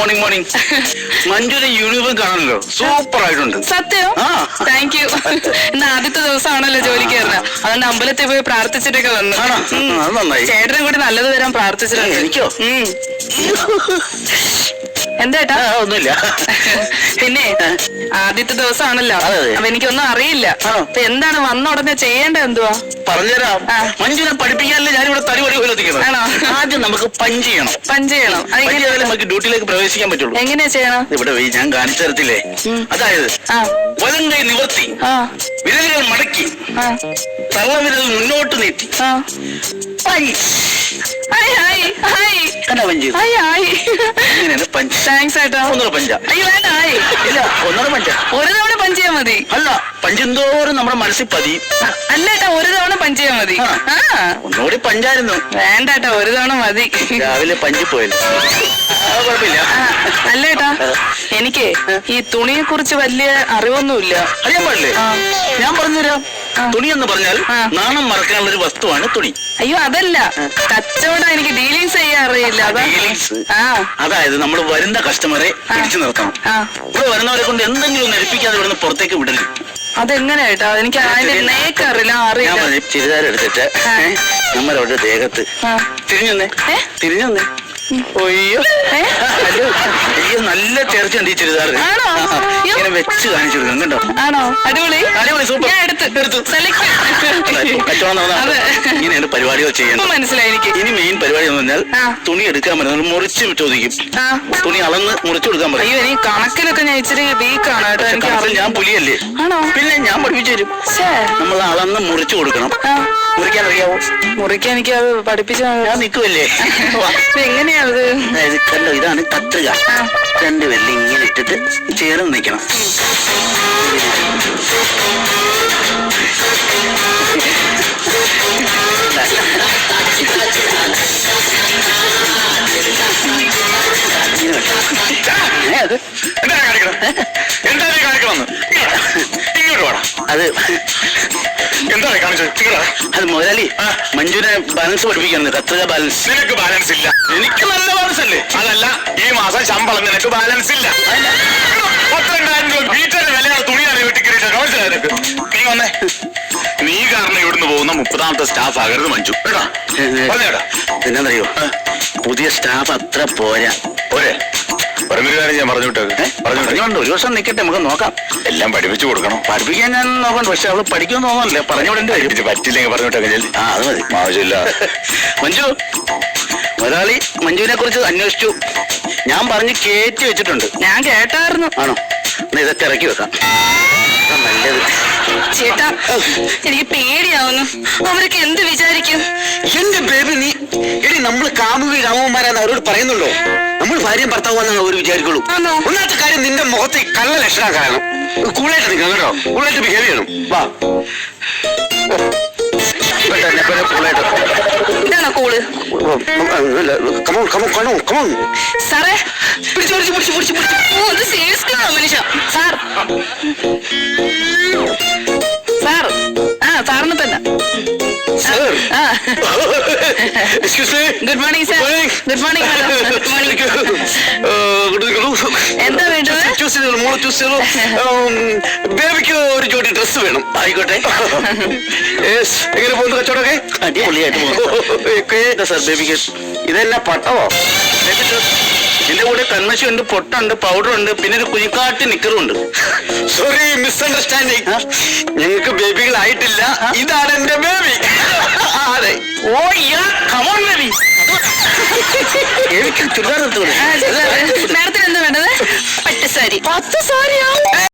Morning മഞ്ജുര uniform കാണാനല്ലോ. Super ആയിട്ടുണ്ട് സത്യം. താങ്ക് യു ഇന്ന് ആദ്യത്തെ ദിവസമാണല്ലോ ജോലിക്ക് കയറുന്നത് അതുകൊണ്ട് അമ്പലത്തിൽ പോയി പ്രാർത്ഥിച്ചിട്ടൊക്കെ വന്നു. ചേട്ടനും കൂടി നല്ലത് വരാൻ പ്രാർത്ഥിച്ചിട്ടുണ്ട്. എനിക്കോ? എന്തേട്ടാ ഒന്നുമില്ല. പിന്നെ ആദ്യത്തെ ദിവസമാണല്ലോ. അപ്പൊ എനിക്കൊന്നും അറിയില്ല. അപ്പൊ എന്താണ് വന്ന ഉടനെ ചെയ്യേണ്ടത് എന്തുവാ? പറഞ്ഞുതരാം. മഞ്ജുനെ പഠിപ്പിക്കാനല്ലേ ഞാനിവിടെ തടി വടി പോലെത്തിക്കുന്നത് ആണോ? ആദ്യം നമുക്ക് പഞ്ച് ചെയ്യണം. പഞ്ച് ചെയ്യണം. പഞ്ച് ചെയ്താലേ നമുക്ക് ഡ്യൂട്ടിയിലേക്ക് പ്രവേശിക്കാൻ പറ്റുള്ളൂ. എങ്ങനെയാ ചെയ്യണം? ഇവിടെ ഞാൻ കാണിച്ചു തരത്തില്ലേ അതായത് വലങ്കൈ നിവർത്തി വിരലുകൾ മടക്കി തള്ളവിരൽ മുന്നോട്ട് നീട്ടി. ഒന്നര പഞ്ച. ഒരു തവണ പഞ്ച് ചെയ്യാൻ മതി. അല്ല പഞ്ചെന്തോറും നമ്മുടെ മനസ്സിൽ പതി. അല്ല ഏട്ടാ ഒരു തവണ പഞ്ചിയാ മതി. ആ. ഒന്നുകൂടി പഞ്ചായിരുന്നു വേണ്ട ഏട്ടാ ഒരു തവണ മതി. രാവിലെ പഞ്ചി കുഴപ്പമില്ല. അല്ല ഏട്ടാ എനിക്ക് ഈ തുണിയെ കുറിച്ച് വലിയ അറിവൊന്നുമില്ല. അറിയാൻ പാടില്ലേ? ഞാൻ പറഞ്ഞുതരാം. തുണി എന്ന് പറഞ്ഞാൽ. നാണം മറക്കാനുള്ള ഒരു വസ്തുവാണ് തുണി. അയ്യോ അതല്ല. കച്ചവടം എനിക്ക് ഡീലിങ്സ് ചെയ്യാൻ അറിയില്ല. അതായത് നമ്മൾ വരുന്ന കസ്റ്റമറെ പിടിച്ചു നിർത്തണം. ഇവിടെ വരുന്നവരെ കൊണ്ട് എന്തെങ്കിലും ഒന്ന് എടുപ്പിക്കാതെ ഇവിടുന്ന് പുറത്തേക്ക് വിടരുത്. അതെങ്ങനെ ഏട്ടാ എനിക്ക് അതിന്റെ നേക്ക് അറിയില്ല. അറിയില്ല. ചുരിദാർ എടുത്തിട്ട്. ദേഹത്ത്. തിരിഞ്ഞൊന്നേ. തിരിഞ്ഞൊന്നേ. ഒയ്യോ? അയ്യോ അയ്യോ നല്ല ചേർച്ചയുണ്ട് ഈ ചുരിദാർ. ആണോ? അയ്യോ. ഇങ്ങനെ വെച്ച് കാണിച്ചു കൊടുക്കാം കണ്ടോ? ആണോ? അടിപൊളി. അടിപൊളി, സൂപ്പർ. ഞാൻ എടുത്ത് എടുത്തു. സെലക്ട് കച്ചവടം നടന്നാ അതെ. ഇങ്ങനെയാണ് പരിപാടികൾ ഇപ്പൊ ചെയ്യുന്നത് മനസ്സിലായി എനിക്ക്. ഇനി മെയിൻ പരിപാടി എന്ന് പറഞ്ഞാൽ ആ. തുണി എടുക്കാൻ പറ്റുന്ന മുറിച്ച് ചോദിക്കും ആ. തുണി അളന്ന് മുറിച്ചു കൊടുക്കാൻ പറയും അയ്യോ എനിക്ക് കണക്കിലൊക്കെ ഞാൻ ഇച്ചിരി വീക്കാണ് കേട്ടോ. പക്ഷെ എനിക്ക് കണക്കിൽ അറിയില്ല. ഞാൻ പുലിയല്ലേ? ആണോ? പിന്നെ ഞാൻ പഠിപ്പിച്ചു തരും. ശ്ശേ. നമ്മൾ അളന്ന് മുറിച്ചു കൊടുക്കണം. ആ. മുറിക്കാൻ അറിയാവോ മുറിക്കാൻ എനിക്ക് അത് പഠിപ്പിച്ച ഞാൻ നിൽക്കുമല്ലേ എങ്ങനെയാ അത്. അതായത് കണ്ടോ ഇതാണ് കത്രിക. രണ്ട് വെല്ലി ഇങ്ങനെ ഇട്ടിട്ട് ചേർന്ന് നിൽക്കണം അത് എന്താ കാണിക്കണം? എന്താ നീ ഇങ്ങോട്ട് വേണം അത് എന്താ കാണിച്ചത്? അത് മുതലാളി മഞ്ജുനെ ബാലൻസ് പഠിപ്പിക്കണം. കത്രിക ബാലൻസ് നിനക്ക് ബാലൻസ് ഇല്ല. എനിക്ക് നല്ല ബാലൻസ് അല്ലേ? അതല്ല ഈ മാസം ശമ്പളം നിനക്ക് ബാലൻസ് ഇല്ല. പന്ത്രണ്ടായിരം രൂപ വീട്ടിന്റെ വിലയാണ് തുണിയാണ് മനസ്സിലായി നിനക്ക്. നീ വന്നേ. നീ കാരണം ഇവിടുന്ന് പോകുന്ന മുപ്പതാമത്തെ സ്റ്റാഫ് ആകരുത് മഞ്ജു. കേട്ടോ? പറഞ്ഞേടാ എന്നാന്നറിയോ പുതിയ സ്റ്റാഫ് അത്ര പോരാ. പോരെ. കാര്യം ഞാൻ പറഞ്ഞു വിട്ടേക്ക്? പറഞ്ഞു വിട്ടേക്ക്. പറഞ്ഞോണ്ട് ഒരു ദിവസം നിൽക്കട്ടെ നമുക്ക് നോക്കാം. എല്ലാം പഠിപ്പിച്ചു കൊടുക്കണം. പഠിപ്പിക്കാൻ ഞാൻ നോക്കാം പക്ഷെ അവൾ പഠിക്കുമെന്ന് തോന്നുന്നില്ല. പറഞ്ഞു വിടേണ്ടി വരും? ഇത് പറ്റില്ലെങ്കിൽ പറഞ്ഞു വിട്ടേക്ക് ചെല്ലി. ആ അത് മതി. ആവശ്യമില്ല. മഞ്ജു മുതലാളി മഞ്ജുവിനെ കുറിച്ച് അന്വേഷിച്ചു. ഞാൻ പറഞ്ഞ് കേറ്റി വെച്ചിട്ടുണ്ട്. ഞാൻ കേട്ടായിരുന്നു. ആണോ? എന്നാ ഇതൊക്കെ ഇറക്കി വെക്കാം. അതാ നല്ലത്. ചേട്ടാ എനിക്ക് പേടിയാവുന്നു. അവരൊക്കെ എന്ത് വിചാരിക്കും? എന്റെ ബേബി നീ നമ്മൾ കാമുകി രാമന്മാരാന്ന് അവരോട് പറയുന്നുള്ളൂ. നമ്മൾ ഭാര്യയും ഭർത്താവാന്ന് അവർ വിചാരിക്കുള്ളൂ? ഒന്നാമത്തെ കാര്യം നിന്റെ മുഖത്തെ കള്ള ലക്ഷണം കാരണം കൂളായിട്ട് നിൽക്കണം കേട്ടോ? കൂളായിട്ട് ബിഹേവ് ചെയ്യണം. വാ. സാറേ പിടിച്ചു പിടിച്ചു പിടിച്ചു പിടിച്ചു പിടിച്ചു. ഓ സീരിയസ് മനുഷ്യ. Sir. Excuse me good morning sir good morning good morning എന്താ വേണ്ടത്? ചൂസ് ചെയ്തോളൂ മോൾ ചൂസ് ബേബിക്ക് ഒരു ജോഡി ഡ്രസ് വേണം. ആയിക്കോട്ടെ. Yes. എങ്ങനെ പോകുന്നു കച്ചവടമൊക്കെ? അടിപൊളിയായിട്ട് പോകുന്നു. സാർ ബേബിക്ക്? ഇതെല്ലാം പട്ടവോ ബേബി ഡ്രസ് ഇതിന്റെ കൂടെ കൺമശി ഉണ്ട് പൊട്ടുണ്ട് പൗഡർ ഉണ്ട് പിന്നെ ഒരു കുഞ്ഞിക്കാട്ട് നിക്കറും ഉണ്ട്. സോറി നിങ്ങൾക്ക് ഞങ്ങൾക്ക് ബേബികളായിട്ടില്ല. ഇതാണ് എന്റെ ബേബി. അതെ ഓ യാ കമോൺ ബേബി എനിക്ക് ചുരിദാർ എടുത്തു മാഡത്തിന് എന്താ വേണ്ടത്? പട്ട് സാരി. പത്ത് സാരിയോ?